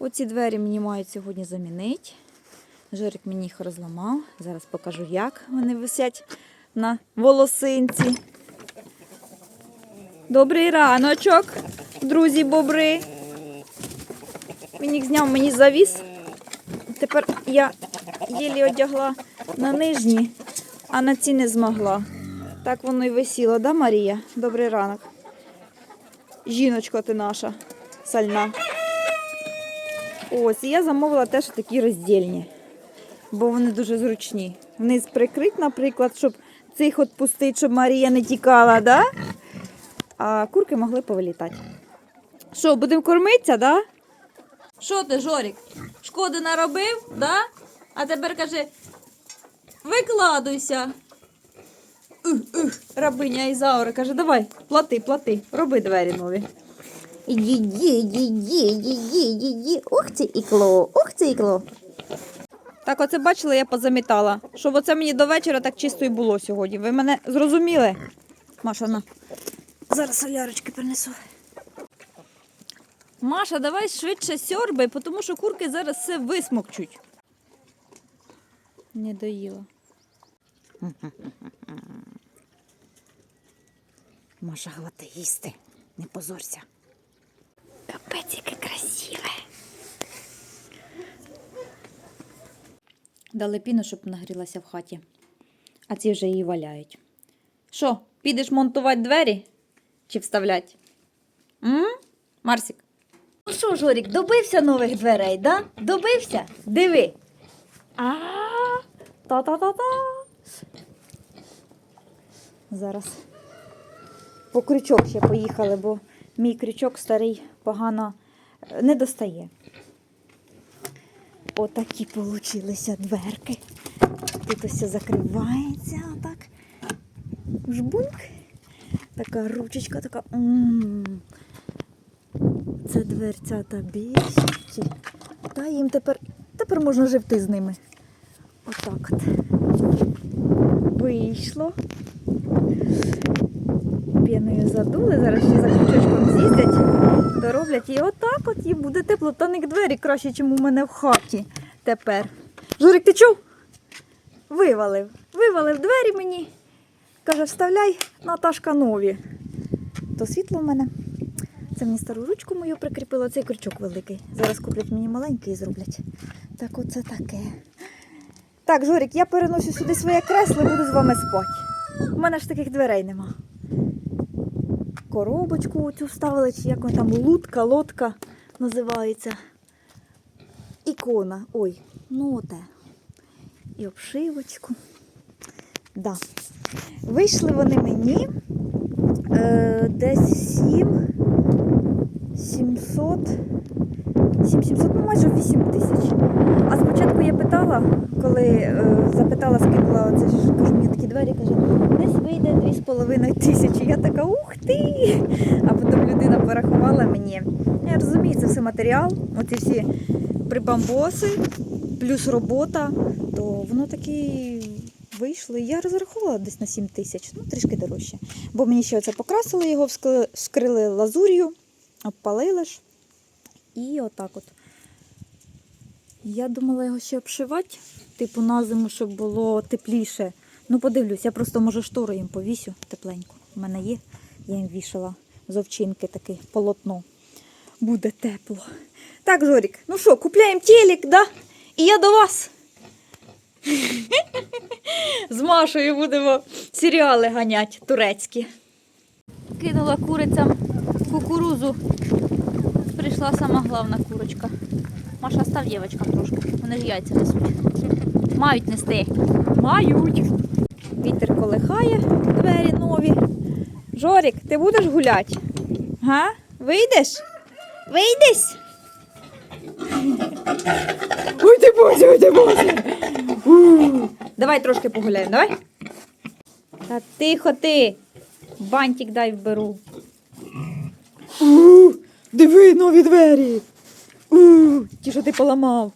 Оці двері мені мають сьогодні замінити. Жорик мені їх розламав. Зараз покажу, як вони висять на волосинці. Добрий раночок, друзі бобри. Він їх зняв мені завіс. Тепер я єлі одягла на нижні, а на ці не змогла. Так воно й висіло, да, Марія? Добрий ранок. Жіночка ти наша, сальна. Ось, і я замовила теж такі роздільні, бо вони дуже зручні. Вниз прикрить, наприклад, щоб цих от щоб Марія не тікала, да? а курки могли повилітати. Що, будемо кормитися, да? Що ти, Жорік? Шкоди наробив, да? А тепер каже, викладуйся. Ух, ух, рабиня Ізаура каже, давай, плати, плати, роби двері нові. Іді. Ух це ікло, ух це ікло. Так, оце бачили, я позамітала. Щоб оце мені до вечора так чисто і було сьогодні. Ви мене зрозуміли? Маша, на. Зараз солярочки принесу. Маша, давай швидше сьорбай, тому що курки зараз все висмокчуть. Не доїла. Маша, хвати їсти. Не позорся. Капець, яке красиве. Дали піну, щоб нагрілася в хаті. А ці вже її валяють. Що, підеш монтувати двері? Чи вставлять? М? Марсік? Ну що, Жорік, добився нових дверей, да? Добився? Диви. А та-та-та-та. Зараз по крючок ще поїхали, бо мій крючок старий погано е, не достає. Отакі получилися дверки. Тут ось закривається отак. Жбунк. Така ручечка, така. м Це дверця та більші. Та їм тепер, тепер можна живти з ними. Отак от. Вийшло. Піною задули, зараз ще за крючочком з'їздять, дороблять. І отак от і буде тепло. Та не двері краще, ніж у мене в хаті тепер. Журик, ти чув? Вивалив. Вивалив двері мені. Каже, вставляй, Наташка, нові. То світло в мене. Це мені стару ручку мою прикріпила, цей крючок великий. Зараз куплять мені маленький і зроблять. Так оце таке. Так, Жорик, я переношу сюди своє кресло і буду з вами спати. У мене ж таких дверей нема. Коробочку оцю вставили, чи як вона там лутка, лодка називається. Ікона. Ой, ну оте. І обшивочку. Да. Вийшли вони мені е, десь 7 700 7700, ну майже 8 тисяч. А спочатку я питала, коли е, запитала, скинула оце ж кажу, мені такі двері, каже, десь вийде 2,5 тисячі. Я така, ух ти! А потім людина порахувала мені. Я розумію, це все матеріал, оці всі прибамбоси, плюс робота, то воно таки вийшло. Я розрахувала десь на 7 тисяч, ну трішки дорожче. Бо мені ще оце покрасили його, вскрили лазур'ю, обпалили ж. І отак от. Я думала його ще обшивати, типу на зиму, щоб було тепліше. Ну, подивлюсь, я просто може штору їм повісю тепленько. У мене є, я їм вішала з овчинки таке полотно. Буде тепло. Так, Жорік, ну що, купляємо телек, да? І я до вас. З Машою будемо серіали ганяти турецькі. Кинула курицям кукурузу. Прийшла сама головна курочка. Маша, став дівчатам трошки. Вони ж яйця несуть. Мають нести. Мають. Вітер колихає, двері нові. Жорік, ти будеш гуляти? Га? Вийдеш? Вийдеш? Ой, ти боже, ой, ти боже. Давай трошки погуляємо, давай. Та тихо ти. Бантик дай вберу. Диви нові двері. У, ті, що ти поламав.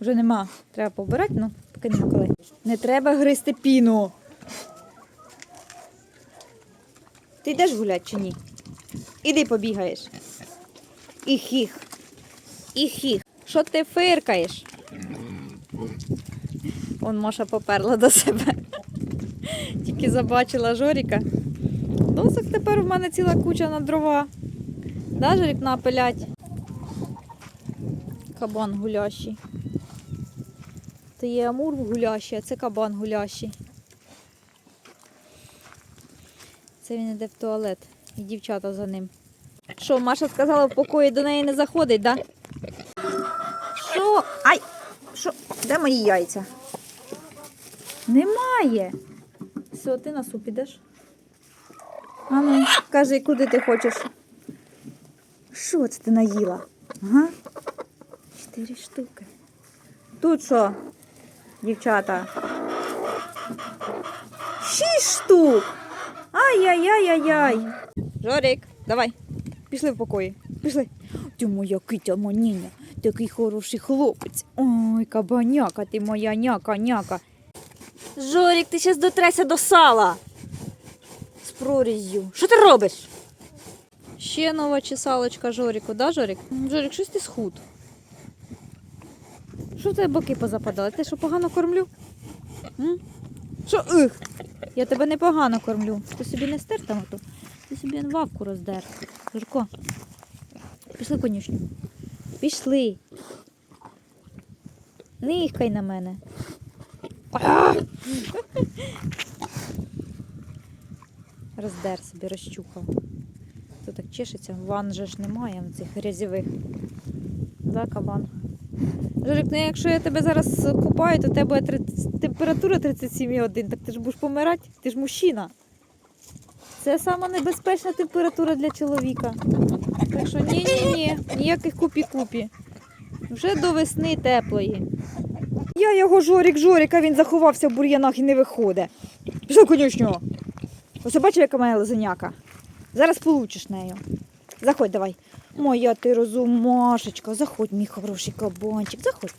Вже нема. Треба побирати, ну, нема коли. Не треба гризти піну. Ти йдеш гуляти чи ні? Іди побігаєш. Іх-іх. Іх-іх. Що ти фиркаєш? Он Маша поперла до себе. Тільки забачила Жоріка. Досок тепер в мене ціла куча на дрова. Да, Жорік, напилять. Кабан гулящий. Це є амур гулящий, а це кабан гулящий. Це він іде в туалет. І дівчата за ним. Що, Маша сказала, в покої до неї не заходить, так? Да? Що? Ай! Що? Де мої яйця? Немає. Все, ти на суп ідеш? А ну, кажи, куди ти хочеш? Що це ти наїла? Ага. Чотири штуки. Тут що, дівчата? Шість штук. Ай-яй-яй-яй-яй. Жорик, давай. Пішли в покої. Пішли. Ти моя китя маніня, такий хороший хлопець. Ой, кабаняка, ти моя няка, няка. Жорик, ти зараз дотрася до сала. З проріззю. Що ти робиш? Ще нова чесалочка Жоріку, да, Жорик? М, Жорик, щось ти схуд. Що в тебе боки позападали? Ти що погано кормлю? М? Що? Их? Я тебе непогано кормлю. Ти собі не стер там оту? Ти собі вавку роздер. Журко. Пішли конюшню. Пішли. Не їхкай на мене. Роздер собі, розчухав. Чешеться, ван же ж немає цих грязєвих. Да, кабан. Жорик, ну якщо я тебе зараз купаю, то в тебе 30, температура 37,1, так ти ж будеш помирати, ти ж мужчина. Це сама небезпечна температура для чоловіка. Так що ні-ні-ні, ніяких купі-купі. Вже до весни теплої. Я його Жорик, Жорик, а він заховався в бур'янах і не виходить. Пішов конюшню. Ось бачив, яка моя лизеняка. Зараз получиш нею. Заходь давай. Моя ти розумашечка, заходь, мій хороший кабанчик, заходь.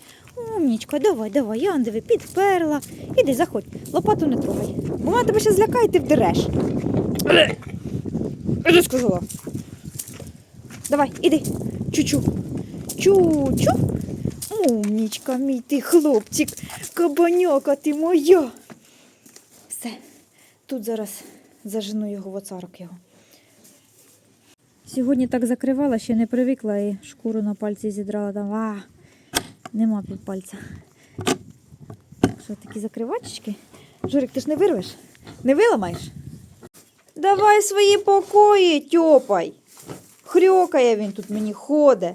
Умнічка, давай, давай, я диви, підперла. Іди, заходь, лопату не трогай. Бо вона тебе ще злякає, ти вдереш. Іди, сказала. Давай, іди. Чу-чу. Чу-чу. Умнічка, мій ти хлопчик, кабаняка ти моя. Все, тут зараз зажену його в оцарок його. Сьогодні так закривала, ще не привикла і шкуру на пальці зідрала там. А, нема півпальця. Що такі закривачечки? Жорик, ти ж не вирвеш? Не виламаєш? Давай свої покої, тьопай. Хрьокає він тут мені ходить.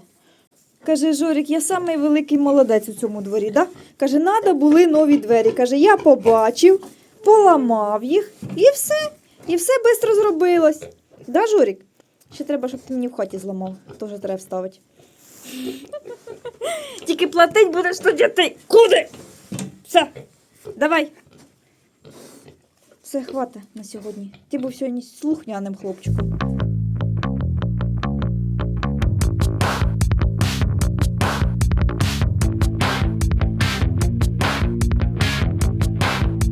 Каже, Жорик, я самий великий молодець у цьому дворі. Да? Каже, надо були нові двері. Каже, я побачив, поламав їх і все. І все швидко зробилось. Да, Жорик? Ще треба, щоб ти мені в хаті зламав. Теж треба вставити. Тільки платить будеш тоді ти. Куди? Все, давай. Все, хвата на сьогодні. Ти був сьогодні слухняним хлопчиком.